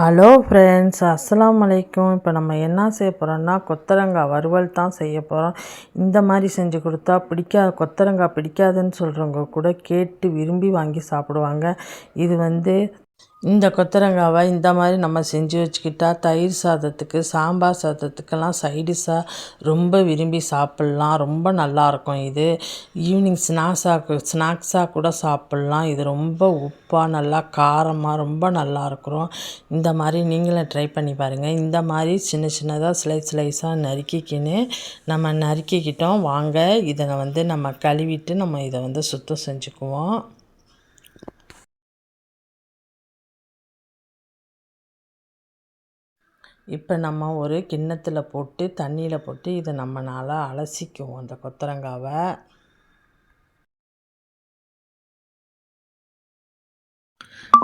Hello friends அஸ்லாம் அலைக்கும் இப்போ நம்ம என்ன செய்ய போகிறோம்னா கொத்தரங்காய் வறுவல் தான் செய்ய போகிறோம் இந்த மாதிரி செஞ்சு கொடுத்தா பிடிக்கா கொத்தரங்காய் பிடிக்காதுன்னு சொல்கிறவங்க கூட கேட்டு விரும்பி வாங்கி சாப்பிடுவாங்க. இது வந்து இந்த கொத்தரங்காவை இந்த மாதிரி நம்ம செஞ்சு வச்சுக்கிட்டா தயிர் சாதத்துக்கு சாம்பார் சாதத்துக்கெல்லாம் சைடிஷாக ரொம்ப விரும்பி சாப்பிட்லாம். ரொம்ப நல்லாயிருக்கும் இது. ஈவினிங் ஸ்நாக்ஸாக ஸ்நாக்ஸாக கூட சாப்பிட்லாம். இது ரொம்ப உப்பாக நல்லா காரமாக ரொம்ப நல்லா இருக்கிறோம் இந்த மாதிரி நீங்களும் ட்ரை பண்ணி பாருங்கள் இந்த மாதிரி சின்ன சின்னதாக ஸ்லைஸ் ஸ்லைஸாக நறுக்கிக்கின்னு நம்ம நறுக்கிக்கிட்டோம். வாங்க இதை வந்து நம்ம கழுவிட்டு நம்ம இதை வந்து சுத்தம் செஞ்சுக்குவோம். இப்போ நம்ம ஒரு கிண்ணத்தில் போட்டு தண்ணியில் போட்டு இதை நம்மனால் அலசிக்குவோம் அந்த கொத்தரங்காவை.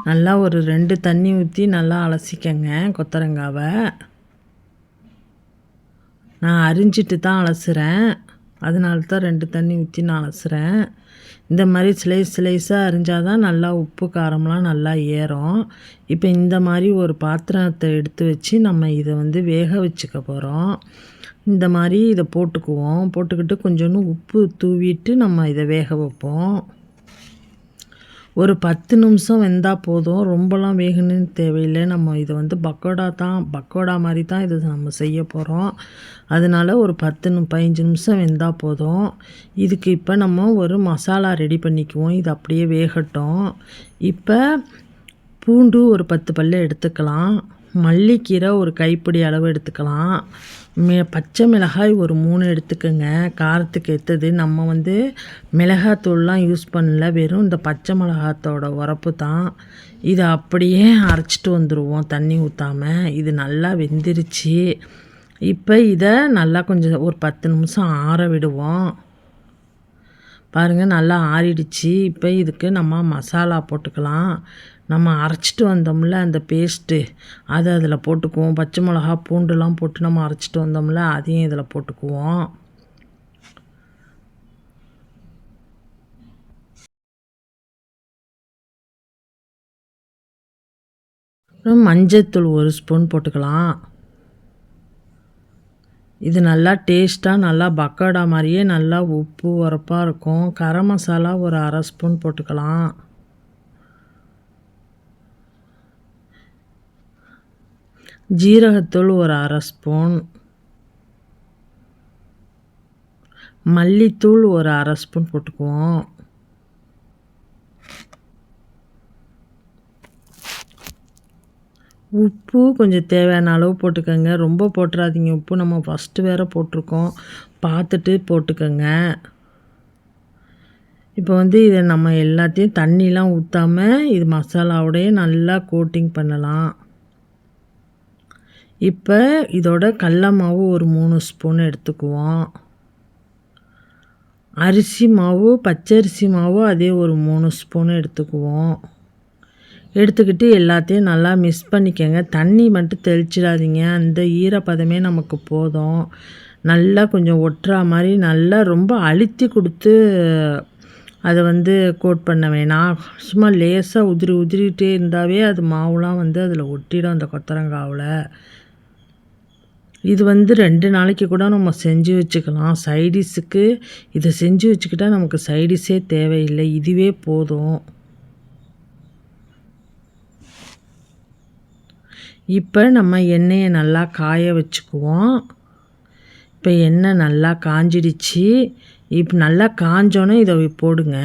நல்லா ஒரு ரெண்டு தண்ணி ஊற்றி நல்லா அலசிக்கங்க கொத்தரங்காவை. நான் அரிஞ்சிட்டு தான் அலசுகிறேன் அதனால தான் ரெண்டு தண்ணி ஊற்றி நான் அலசுகிறேன் இந்த மாதிரி ஸ்லைஸ் ஸ்லைஸாக அரிஞ்சால் தான் நல்லா உப்பு காரம்லாம் நல்லா ஏறும். இப்போ இந்த மாதிரி ஒரு பாத்திரத்தை எடுத்து வச்சு நம்ம இதை வந்து வேக வச்சுக்க போகிறோம் இந்த மாதிரி இதை போட்டுக்குவோம். போட்டுக்கிட்டு கொஞ்சோண்டு உப்பு தூவிட்டு நம்ம இதை வேக வைப்போம். ஒரு பத்து நிமிஷம் வெந்தால் போதும். ரொம்பலாம் வேகணும்னு தேவையில்லை. நம்ம இதை வந்து பக்கோடா தான் பக்கோடா மாதிரி தான் இது நம்ம செய்ய போகிறோம் அதனால் ஒரு பத்து பதினஞ்சு நிமிஷம் வெந்தால் போதும். இதுக்கு இப்போ நம்ம ஒரு மசாலா ரெடி பண்ணிக்குவோம். இது அப்படியே வேகட்டும். இப்போ பூண்டு ஒரு பத்து பல்லு எடுத்துக்கலாம். மல்லிக்கீரை ஒரு கைப்பிடி அளவு எடுத்துக்கலாம். மே பச்சை மிளகாய் ஒரு மூணு எடுத்துக்கோங்க. காரத்துக்கு ஏற்றது நம்ம வந்து மிளகாத்தூள்லாம் யூஸ் பண்ணல. வெறும் இந்த பச்சை மிளகாத்தோட உரப்பு தான். இதை அப்படியே அரைச்சிட்டு வந்துடுவோம் தண்ணி ஊற்றாமல் இது நல்லா வெந்துருச்சு. இப்போ இதை நல்லா கொஞ்சம் ஒரு பத்து நிமிஷம் ஆற விடுவோம். பாருங்கள் நல்லா ஆறிடுச்சு. இப்போ இதுக்கு நம்ம மசாலா போட்டுக்கலாம். நம்ம அரைச்சிட்டு வந்தோம்ல அந்த பேஸ்ட்டு அதை அதில் போட்டுக்குவோம். பச்சை மிளகா பூண்டுலாம் போட்டு நம்ம அரைச்சிட்டு வந்தோம்ல அதையும் இதில் போட்டுக்குவோம். மஞ்சத்தூள் ஒரு ஸ்பூன் போட்டுக்கலாம். இது நல்லா டேஸ்ட்டாக நல்லா பக்கோடா மாதிரியே நல்லா உப்பு உரப்பாக இருக்கும். கரம் மசாலா ஒரு அரை ஸ்பூன் போட்டுக்கலாம். ஜீரகத்தூள் ஒரு அரை ஸ்பூன். மல்லித்தூள் ஒரு அரை ஸ்பூன் போட்டுக்குவோம். உப்பு கொஞ்சம் தேவையான அளவு போட்டுக்கோங்க. ரொம்ப போட்டுறாதீங்க. உப்பு நம்ம ஃபஸ்ட்டு வேறு போட்டிருக்கோம். பார்த்துட்டு போட்டுக்கோங்க. இப்போ வந்து இதை நம்ம எல்லாத்தையும் தண்ணிலாம் ஊற்றாமல் இது மசாலாவோடையே நல்லா கோட்டிங் பண்ணலாம். இப்போ இதோட கடல மாவு ஒரு மூணு ஸ்பூன் எடுத்துக்குவோம். அரிசி மாவு பச்சரிசி மாவு அதே ஒரு மூணு ஸ்பூன் எடுத்துக்குவோம். எடுத்துக்கிட்டு எல்லாத்தையும் நல்லா மிக்ஸ் பண்ணிக்கோங்க. தண்ணி மட்டும் தெளிச்சிடாதீங்க. அந்த ஈரப்பதமே நமக்கு போதும். நல்லா கொஞ்சம் ஒட்டுறா மாதிரி நல்லா ரொம்ப அழுத்தி கொடுத்து அதை வந்து கோட் பண்ண வேணாம். சும்மா லேசாக உதிரி உதிரிகிட்டே இருந்தாவே அது மாவுலாம் வந்து அதில் ஒட்டிடும் அந்த கொத்தரங்காவில். இது வந்து ரெண்டு நாளைக்கு கூட நம்ம செஞ்சு வச்சுக்கலாம். சைடிஸுக்கு இதை செஞ்சு வச்சுக்கிட்டால் நமக்கு சைடிஷே தேவையில்லை. இதுவே போதும். இப்போ நம்ம எண்ணெயை நல்லா காய வச்சுக்குவோம். இப்போ எண்ணெய் நல்லா காஞ்சிடுச்சு. இப்போ நல்லா காஞ்சோன்னே இதை போடுங்க.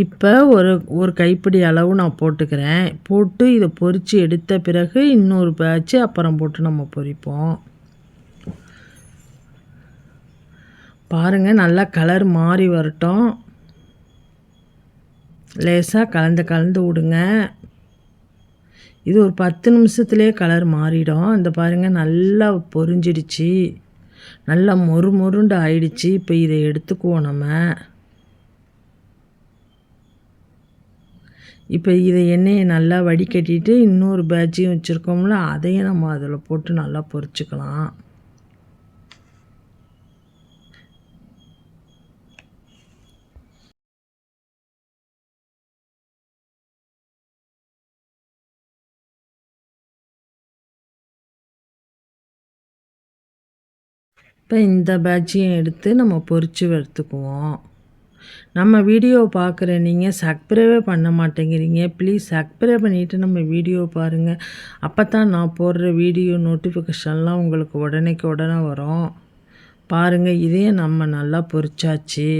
இப்போ ஒரு ஒரு கைப்பிடி அளவு நான் போட்டுக்கிறேன். போட்டு இதை பொறித்து எடுத்த பிறகு இன்னொரு பேச்சு அப்புறம் போட்டு நம்ம பொரிப்போம் பாருங்கள் நல்லா கலர் மாறி வரட்டும். லேசாக கலந்து கலந்து விடுங்க. இது ஒரு பத்து நிமிஷத்துலேயே கலர் மாறிடும். இந்த பாருங்கள் நல்லா பொரிஞ்சிடுச்சு. நல்லா மொறு மொருண்டு ஆயிடுச்சு. இப்போ இதை எடுத்துக்குவோம் நம்ம. இப்போ இதை எண்ணெயை நல்லா வடிகட்டிட்டு இன்னொரு பேட்சையும் வச்சுருக்கோம்ல அதையும் நம்ம அதில் போட்டு நல்லா பொரிச்சுக்கலாம். இப்போ இந்த பேட்சையும் எடுத்து நம்ம பொரித்து எடுத்துக்குவோம். நம்ம வீடியோ பார்க்குற நீங்கள் சப்ஸ்கிரைபே பண்ண மாட்டேங்கிறீங்க. ப்ளீஸ் சப்ஸ்கிரைப் பண்ணிவிட்டு நம்ம வீடியோ பாருங்கள் அப்போ தான் நான் போடுற வீடியோ நோட்டிஃபிகேஷன்லாம் உங்களுக்கு உடனேக்கு உடனே வரும். பாருங்கள் இதையும் நம்ம நல்லா பொரிச்சாச்சு.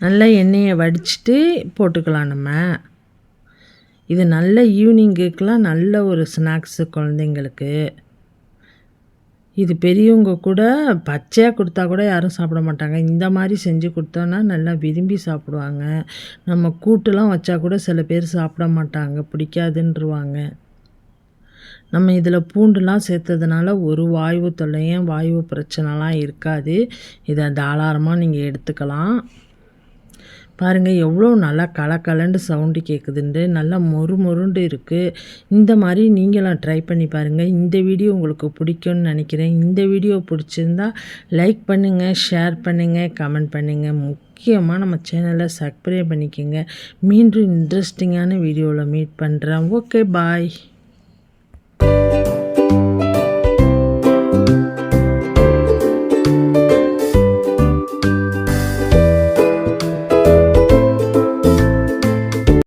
நல்லா எண்ணெயை வடிச்சிட்டு போட்டுக்கலாம் நம்ம. இது நல்ல ஈவினிங்குக்கெலாம் நல்ல ஒரு ஸ்நாக்ஸு குழந்தைங்களுக்கு. இது பெரியவங்க கூட பச்சையாக கொடுத்தா கூட யாரும் சாப்பிட மாட்டாங்க. இந்த மாதிரி செஞ்சு கொடுத்தோன்னா நல்லா விரும்பி சாப்பிடுவாங்க. நம்ம கூட்டுலாம் வச்சா கூட சில பேர் சாப்பிட மாட்டாங்க. பிடிக்காதுன்றவாங்க. நம்ம இதில் பூண்டுலாம் சேர்த்ததுனால ஒரு வாய்வு தொல்லையும் வாய்வு பிரச்சனைலாம் இருக்காது. இதை தாராளமாக நீங்கள் எடுத்துக்கலாம். பாருங்கள் எவ்வளோ நல்லா கலக்கலண்டு சவுண்டு கேட்குதுண்டு நல்லா மொறு மொருண்டு இருக்குது இந்த மாதிரி நீங்களும் ட்ரை பண்ணி பாருங்கள் இந்த வீடியோ உங்களுக்கு பிடிக்கும்னு நினைக்கிறேன். இந்த வீடியோ பிடிச்சிருந்தா லைக் பண்ணுங்கள் ஷேர் பண்ணுங்கள் கமெண்ட் பண்ணுங்கள் முக்கியமாக நம்ம சேனலை சப்ஸ்கிரைப் பண்ணிக்கோங்க. மீண்டும் இன்ட்ரெஸ்டிங்கான வீடியோவில் மீட் பண்ணுறேன் ஓகே பாய்